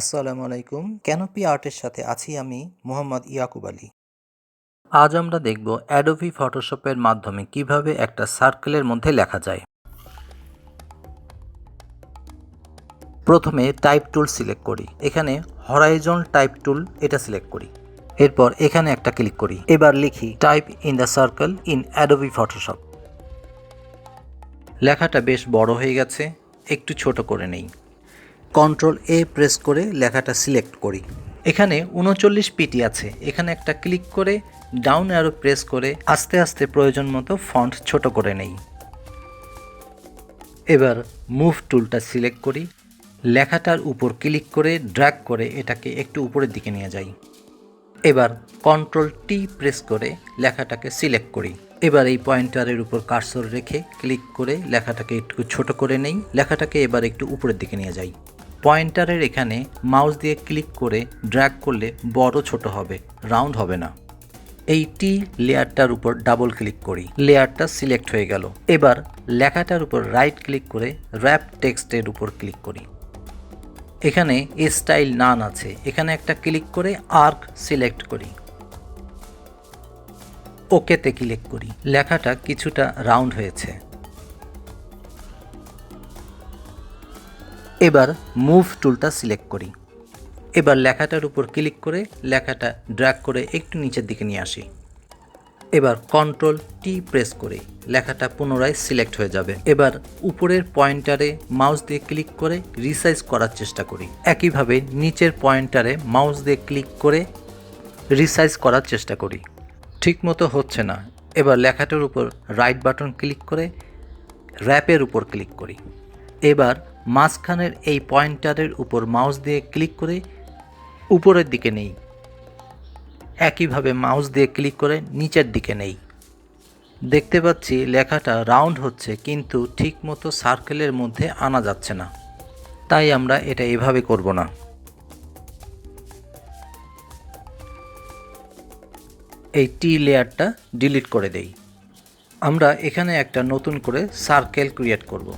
আসসালামু আলাইকুম। ক্যানোপি আর্টের সাথে আছি আমি মোহাম্মদ ইয়াকুব আলী। আজ আমরা দেখব অ্যাডোবি ফটোশপের মাধ্যমে কীভাবে একটা সার্কেলের মধ্যে লেখা যায়। প্রথমে টাইপ টুল সিলেক্ট করি। এখানে হরাইজন টাইপ টুল এটা সিলেক্ট করি। এরপর এখানে একটা ক্লিক করি। এবার লিখি type in the circle in Adobe Photoshop লেখাটা বেশ বড় হয়ে গেছে, একটু ছোট করে নেই। কন্ট্রোল এ প্রেস করে লেখাটা সিলেক্ট করি। এখানে উনচল্লিশ পিটি আছে। এখানে একটা ক্লিক করে ডাউন অ্যারো প্রেস করে আস্তে আস্তে প্রয়োজন মতো ফন্ট ছোট করে নেই। এবার মুভ টুলটা সিলেক্ট করি। লেখাটার উপর ক্লিক করে ড্র্যাগ করে এটাকে একটু উপরের দিকে নিয়ে যাই। এবার কন্ট্রোল টি প্রেস করে লেখাটাকে সিলেক্ট করি। এবার এই পয়েন্টারের উপর কার্সর রেখে ক্লিক করে লেখাটাকে একটু ছোট করে নেই। লেখাটাকে এবার একটু উপরের দিকে নিয়ে যাই। পয়েন্টারের এখানে মাউস দিয়ে ক্লিক করে ড্র্যাগ করলে বড় ছোট হবে, রাউন্ড হবে না। এই টি লেয়ারটার উপর ডাবল ক্লিক করি, লেয়ারটা সিলেক্ট হয়ে গেল। এবার লেখাটার উপর রাইট ক্লিক করে র্যাপ টেক্সটের উপর ক্লিক করি। এখানে স্টাইল নান আছে, এখানে একটা ক্লিক করে আর্ক সিলেক্ট করি। ওকেতে ক্লিক করি, লেখাটা কিছুটা রাউন্ড হয়েছে। এবার মুভ টুলটা সিলেক্ট করি। এবার লেখাটার উপর ক্লিক করে লেখাটা ড্র্যাগ করে একটু নিচের দিকে নিয়ে আসি। এবার কন্ট্রোল টি প্রেস করে লেখাটা পুনরায় সিলেক্ট হয়ে যাবে। এবার উপরের পয়েন্টারে মাউস দিয়ে ক্লিক করে রিসাইজ করার চেষ্টা করি। একইভাবে নিচের পয়েন্টারে মাউস দিয়ে ক্লিক করে রিসাইজ করার চেষ্টা করি। ঠিকমতো হচ্ছে না। এবার লেখাটার উপর রাইট বাটন ক্লিক করে র্যাপের উপর ক্লিক করি। এবার মাঝখানের এই পয়েন্টারের উপর মাউস দিয়ে ক্লিক করে উপরের দিকে নেই। একইভাবে মাউস দিয়ে ক্লিক করে নিচের দিকে নেই। দেখতে পাচ্ছি লেখাটা রাউন্ড হচ্ছে, কিন্তু ঠিকমতো সার্কেলের মধ্যে আনা যাচ্ছে না। তাই আমরা এটা এভাবে করব না। এই টি লেয়ারটা ডিলিট করে দেই। আমরা এখানে একটা নতুন করে সার্কেল ক্রিয়েট করব।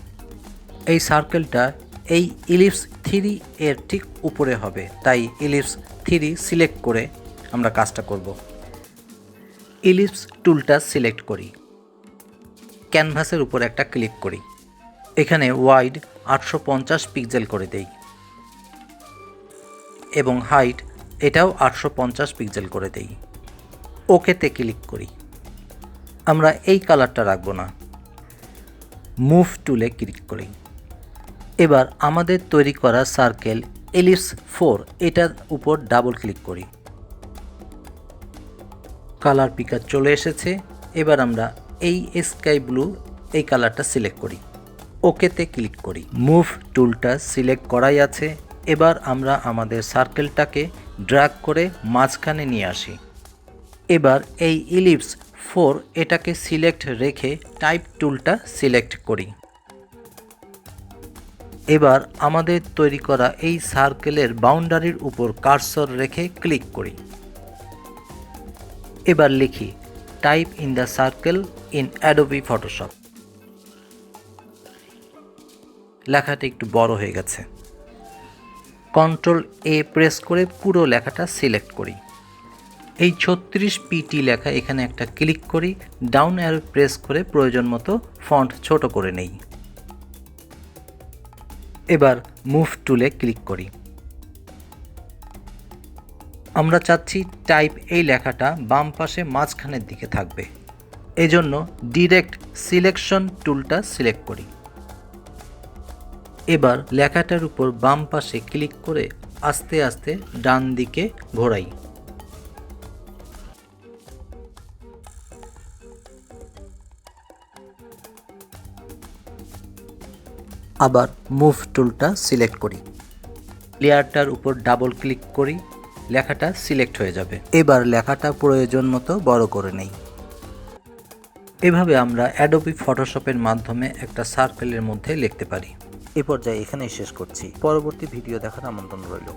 এই সার্কেলটা এই ইলিপস থ্রি এর ঠিক উপরে হবে। তাই ইলিপস থ্রি সিলেক্ট করে আমরা কাজটা করব। ইলিপস টুলটা সিলেক্ট করি। ক্যানভাসের উপর একটা ক্লিক করি। এখানে ওয়াইড আটশো পঞ্চাশ পিক্সেল করে দেই। এবং হাইট এটাও আটশো পঞ্চাশ পিক্সেল করে দেই। ওকেতে ক্লিক করি। আমরা এই কালারটা রাখব না। মুভ টুলে ক্লিক করি। এবার আমাদের তৈরি করা সার্কেল এলিপস ফোর এটার উপর ডাবল ক্লিক করি। কালার পিকার চলে এসেছে। এবার আমরা এই স্কাই ব্লু এই কালারটা সিলেক্ট করি। ওকেতে ক্লিক করি। মুভ টুলটা সিলেক্ট করাই আছে। এবার আমরা আমাদের সার্কেলটাকে ড্র্যাগ করে মাঝখানে নিয়ে আসি। এবার এই ইলিপস ফোর এটাকে সিলেক্ট রেখে টাইপ টুলটা সিলেক্ট করি। এবার আমাদের তৈরি করা এই সার্কেলের বাউন্ডারির উপর কার্সর রেখে ক্লিক করি। এবার লিখি type in the circle in Adobe Photoshop লেখাটা একটু বড় হয়ে গেছে। কন্ট্রোল এ প্রেস করে পুরো লেখাটা সিলেক্ট করি। এই ছত্রিশ পিটি লেখা এখানে একটা ক্লিক করি ডাউন অ্যারো প্রেস করে প্রয়োজন মতো ফন্ট ছোট করে নেই। এবার মুভ টুলে ক্লিক করি। আমরা চাচ্ছি টাইপ এই লেখাটা বাম পাশে মাঝখানের দিকে থাকবে। এজন্য ডিরেক্ট সিলেকশন টুলটা সিলেক্ট করি। এবার লেখাটার উপর বাম পাশে ক্লিক করে আস্তে আস্তে ডান দিকে ঘোরাই। আবার মুভ টুলটা সিলেক্ট করি। লেয়ারটার উপর ডাবল ক্লিক করি লেখাটা সিলেক্ট হয়ে যাবে। এবার লেখাটা প্রয়োজন মতো বড় করে নেই। এভাবে আমরা অ্যাডোবি ফটোশপের মাধ্যমে একটা সার্কেলের মধ্যে লিখতে পারি। এ পর্যায়ে এখানেই শেষ করছি। পরবর্তী ভিডিও দেখার আমন্ত্রণ রইল।